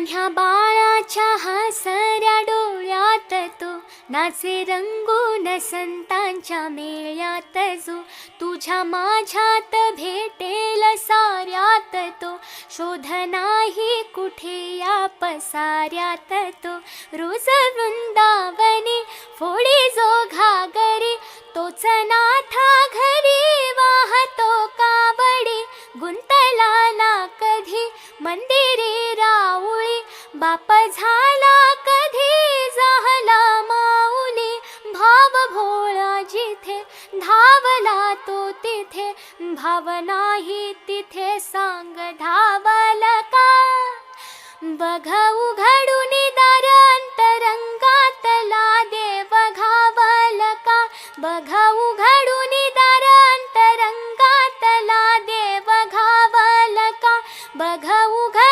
लहान्या बाळाच्या हसऱ्या डोळ्यात तो नाचे रंगून संतांच्या मेळ्यात जो तुझ्या माझ्यात भेटेल साऱ्यात तो. शोध नाही कुठे या पसाऱ्यात तो. रोज वृंदावने फोडी जो घागरी तोच नाथा घरी बाप झाला कधी झाला माऊली भाव भोळा जिथे धावला तो तिथे भावनाही तिथे सांग धावला का? बघ उघडून दार अंतरंगातला दे घावला का? बघ उघडून दार अंतरंगातला दे घावला का? बघ उघड